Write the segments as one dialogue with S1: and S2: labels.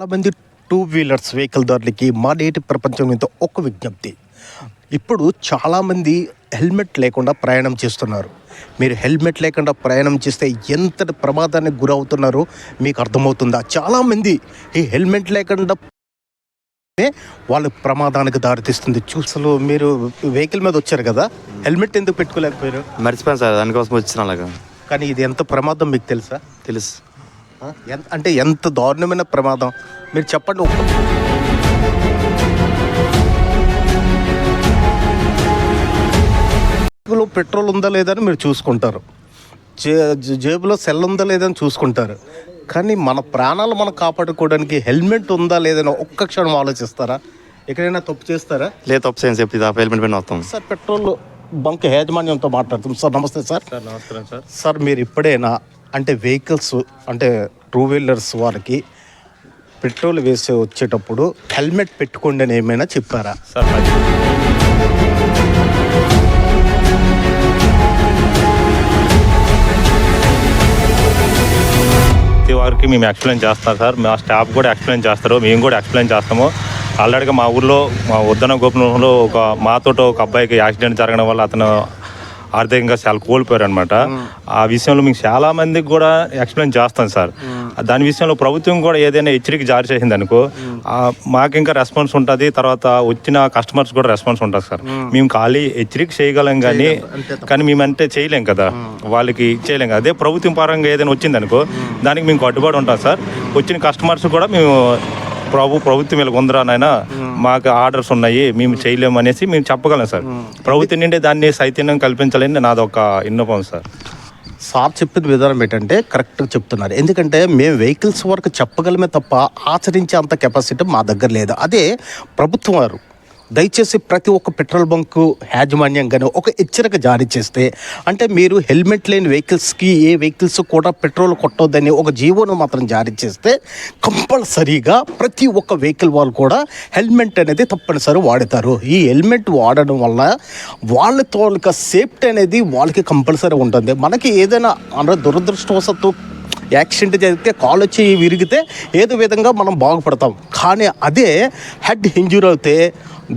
S1: చాలామంది two wheelers vehicle దారులకి మా నేటి ప్రపంచం మీద ఒక విజ్ఞప్తి. ఇప్పుడు చాలామంది హెల్మెట్ లేకుండా ప్రయాణం చేస్తున్నారు. మీరు హెల్మెట్ లేకుండా ప్రయాణం చేస్తే ఎంతటి ప్రమాదానికి గురవుతున్నారో మీకు అర్థమవుతుందా? చాలామంది ఈ హెల్మెట్ లేకుండా వాళ్ళ ప్రమాదానికి దారితీస్తుంది. చూసలు మీరు వెహికల్ మీద వచ్చారు కదా హెల్మెట్ ఎందుకు పెట్టుకోలేకపోయారు?
S2: మర్చిపోయాను సార్ దానికోసం వచ్చిన అలాగా
S1: కానీ ఇది ఎంత ప్రమాదం మీకు తెలుసా?
S2: తెలుసు?
S1: ఎంత అంటే ఎంత దారుణమైన ప్రమాదం? మీరు చెప్పండి జేబులో పెట్రోల్ ఉందా లేదా అని మీరు చూసుకుంటారు. జే జేబులో సెల్ ఉందా లేదా అని చూసుకుంటారు. కానీ మన ప్రాణాలు మనం కాపాడుకోవడానికి హెల్మెట్ ఉందా లేదని ఒక్క క్షణం ఆలోచిస్తారా? ఎక్కడైనా తప్పు చేస్తారా?
S2: లేదు తప్పు చేయను దా హెల్మెట్ పైన వస్తాం.
S1: సార్ పెట్రోల్ బంక్ యాజమాన్యంతో మాట్లాడుతాం సార్ నమస్తే సార్.
S3: సార్ నమస్కారం సార్.
S1: సార్ మీరు ఎప్పుడైనా అంటే వెహికల్స్ అంటే టూ వీలర్స్ వారికి పెట్రోల్ వేసి వచ్చేటప్పుడు హెల్మెట్ పెట్టుకోండి అని ఏమైనా చెప్పారా?
S3: సార్ ప్రతి వారికి మేము ఎక్స్ప్లెయిన్ చేస్తాం సార్. మా స్టాఫ్ కూడా ఎక్స్ప్లెయిన్ చేస్తారు. మేము కూడా ఎక్స్ప్లెయిన్ చేస్తాము. ఆల్రెడీగా మా ఊర్లో మా ఉద్దన గోపురంలో ఒక మాతోటి ఒక అబ్బాయికి యాక్సిడెంట్ జరగడం వల్ల అతను ఆర్థికంగా చాలా కోల్పోయారు అనమాట ఆ విషయంలో మేము చాలా మందికి కూడా ఎక్స్ప్లెయిన్ చేస్తాం సార్. దాని విషయంలో ప్రభుత్వం కూడా ఏదైనా హెచ్చరిక జారీ చేసింది అనుకో మాకు ఇంకా రెస్పాన్స్ ఉంటుంది తర్వాత వచ్చిన కస్టమర్స్ కూడా రెస్పాన్స్ ఉంటుంది సార్. మేము. ఖాళీ హెచ్చరిక చేయగలం కానీ కానీ మేమంటే చేయలేం కదా. వాళ్ళకి చేయలేం కదా. అదే ప్రభుత్వం పరంగా ఏదైనా వచ్చింది అనుకో దానికి మేము కట్టుబడి ఉంటాం సార్. వచ్చిన కస్టమర్స్ కూడా మేము ప్రభు ప్రభుత్వం వీళ్ళకి ఉందరా నాయన మాకు ఆర్డర్స్ ఉన్నాయి మేము చేయలేము అనేసి మేము చెప్పగలం సార్. ప్రభుత్వం నుండి దాన్ని చైతన్యం కల్పించాలని నాదొక విన్నపం సార్.
S1: సార్ చెప్పిన విధానం ఏంటంటే కరెక్ట్గా చెప్తున్నారు. ఎందుకంటే మేము వెహికల్స్ వరకు చెప్పగలమే తప్ప ఆచరించే అంత కెపాసిటీ మా దగ్గర లేదు. అదే ప్రభుత్వం వారు దయచేసి ప్రతి ఒక్క పెట్రోల్ బంకు యాజమాన్యం కానీ ఒక హెచ్చరిక జారీ చేస్తే అంటే మీరు హెల్మెట్ లేని వెహికల్స్కి ఏ వెహికల్స్ కూడా పెట్రోల్ కొట్టొద్దని ఒక జీవోను మాత్రం జారీ చేస్తే కంపల్సరీగా ప్రతి ఒక్క వెహికల్ వాళ్ళు కూడా హెల్మెట్ అనేది తప్పనిసరి వాడతారు. ఈ హెల్మెట్ వాడడం వల్ల వాళ్ళ సేఫ్టీ అనేది వాళ్ళకి కంపల్సరీ ఉంటుంది. మనకి ఏదైనా అంటే దురదృష్టవశత్తు యాక్సిడెంట్ జరిగితే కాలు వచ్చి విరిగితే ఏదో విధంగా మనం బాగుపడతాం. కానీ అదే హెడ్ ఇంజూర్ అయితే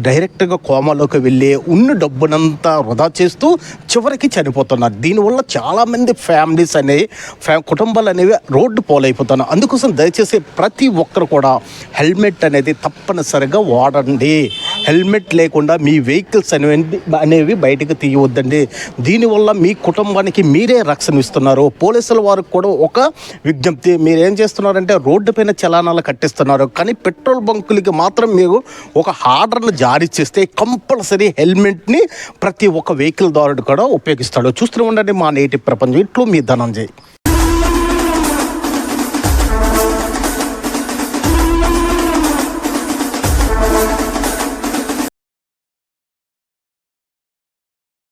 S1: డైరెక్ట్గా కోమాలోకి వెళ్ళి ఉన్న డబ్బునంతా వృధా చేస్తూ చివరికి చనిపోతున్నారు. దీనివల్ల చాలామంది ఫ్యామిలీస్ అనేవి ఫ్యా కుటుంబాలు అనేవి రోడ్డు పోలైపోతున్నారు. అందుకోసం దయచేసి ప్రతి ఒక్కరు కూడా హెల్మెట్ అనేది తప్పనిసరిగా వాడండి. హెల్మెట్ లేకుండా మీ వెహికల్స్ అనేవి అనేవి బయటకు తీయవద్దండి. దీనివల్ల మీ కుటుంబానికి మీరే రక్షణ ఇస్తున్నారు. పోలీసుల వారికి కూడా ఒక విజ్ఞప్తి. మీరు ఏం చేస్తున్నారంటే రోడ్డు పైన చలానాలు కట్టిస్తున్నారు. కానీ పెట్రోల్ బంకులకి మాత్రం మీరు ఒక ఆర్డర్ను జారీ చేస్తే కంపల్సరీ హెల్మెట్ని ప్రతి ఒక్క వెహికల్ దారుడు కూడా ఉపయోగిస్తాడు చూస్తూ ఉండండి మా నేటి ప్రపంచం. ఇట్లు మీ ధనంజయ్.